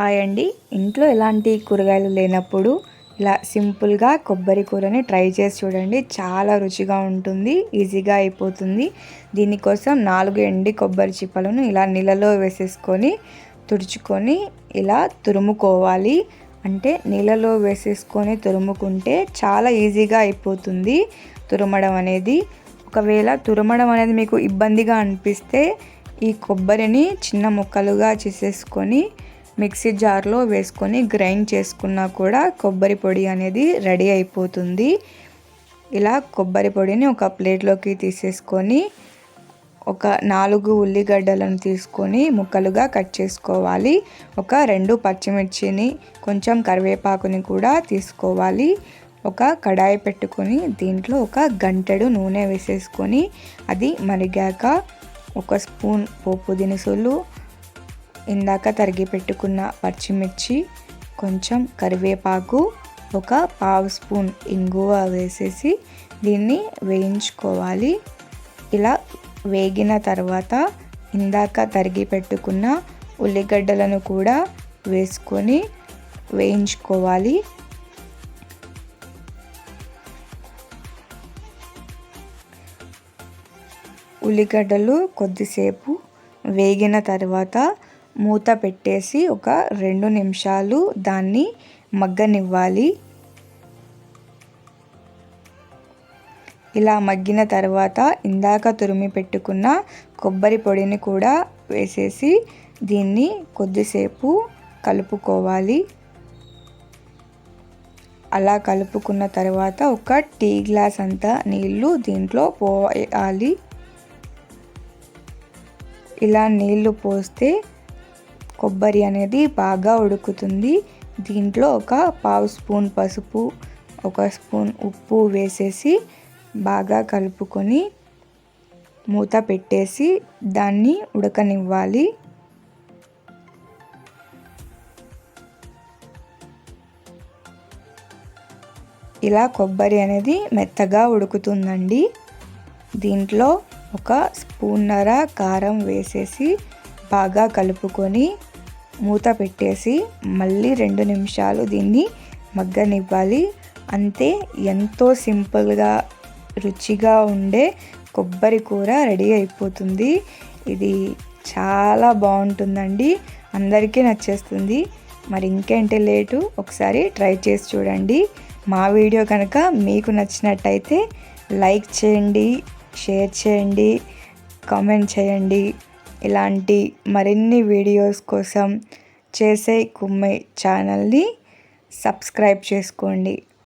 Hi అండి. ఇంట్లో ఎలాంటి కూరగాయలు లేనప్పుడు ఇలా సింపుల్గా కొబ్బరి కూరని ట్రై చేసి చూడండి. చాలా రుచిగా ఉంటుంది ఈజీగా అయిపోతుంది. దీనికోసం నాలుగు ఎండి కొబ్బరి చిప్పలను ఇలా నీళ్ళలో వేసేసుకొని తుడుచుకొని ఇలా తురుముకోవాలి. అంటే నీళ్ళలో వేసేసుకొని తురుముకుంటే చాలా ఈజీగా అయిపోతుంది తురమడం అనేది. ఒకవేళ తురమడం అనేది మీకు ఇబ్బందిగా అనిపిస్తే ఈ కొబ్బరిని చిన్న ముక్కలుగా చేసేసుకొని మిక్సీ జార్లో వేసుకొని గ్రైండ్ చేసుకున్నా కూడా కొబ్బరి పొడి అనేది రెడీ అయిపోతుంది. ఇలా కొబ్బరి పొడిని ఒక ప్లేట్లోకి తీసేసుకొని ఒక నాలుగు ఉల్లిగడ్డలను తీసుకొని ముక్కలుగా కట్ చేసుకోవాలి. ఒక రెండు పచ్చిమిర్చిని కొంచెం కరివేపాకుని కూడా తీసుకోవాలి. ఒక కడాయి పెట్టుకొని దీంట్లో ఒక గంటెడు నూనె వేసేసుకొని అది మరిగాక ఒక స్పూన్ పోపు దినుసులు ఇందాక తరిగి పెట్టుకున్న పచ్చిమిర్చి కొంచెం కరివేపాకు ఒక పావు స్పూన్ ఇంగువ వేసేసి దీన్ని వేయించుకోవాలి. ఇలా వేగిన తర్వాత ఇందాక తరిగి పెట్టుకున్న ఉల్లిగడ్డలను కూడా వేసుకొని వేయించుకోవాలి. ఉల్లిగడ్డలు కొద్దిసేపు వేగిన తర్వాత మూత పెట్టేసి ఒక రెండు నిమిషాలు దాన్ని మగ్గనివ్వాలి. ఇలా మగ్గిన తర్వాత ఇందాక తురిమి పెట్టుకున్న కొబ్బరి పొడిని కూడా వేసేసి దీన్ని కొద్దిసేపు కలుపుకోవాలి. అలా కలుపుకున్న తర్వాత ఒక టీ గ్లాస్ అంతా నీళ్ళు దీంట్లో పోయాలి. ఇలా నీళ్ళు పోస్తే కొబ్బరి అనేది బాగా ఉడుకుతుంది. దీంట్లో ఒక పావు స్పూన్ పసుపు ఒక స్పూన్ ఉప్పు వేసేసి బాగా కలుపుకొని మూత పెట్టేసి దాన్ని ఉడకనివ్వాలి. ఇలా కొబ్బరి అనేది మెత్తగా ఉడుకుతుందండి. దీంట్లో ఒక స్పూన్నర కారం వేసేసి బాగా కలుపుకొని మూత పెట్టేసి మళ్ళీ రెండు నిమిషాలు దీన్ని మగ్గనివ్వాలి. అంతే ఎంతో సింపుల్గా రుచిగా ఉండే కొబ్బరి కూర రెడీ అయిపోతుంది. ఇది చాలా బాగుంటుందండి. అందరికీ నచ్చేస్తుంది. మరి ఇంకేంటి లేటు? ఒకసారి ట్రై చేసి చూడండి. మా వీడియో కనుక మీకు నచ్చినట్టయితే లైక్ చేయండి షేర్ చేయండి కామెంట్ చేయండి. ఇలాంటి మరిన్ని వీడియోస్ కోసం చేసే కుమ్మై ఛానల్ని సబ్స్క్రైబ్ చేసుకోండి.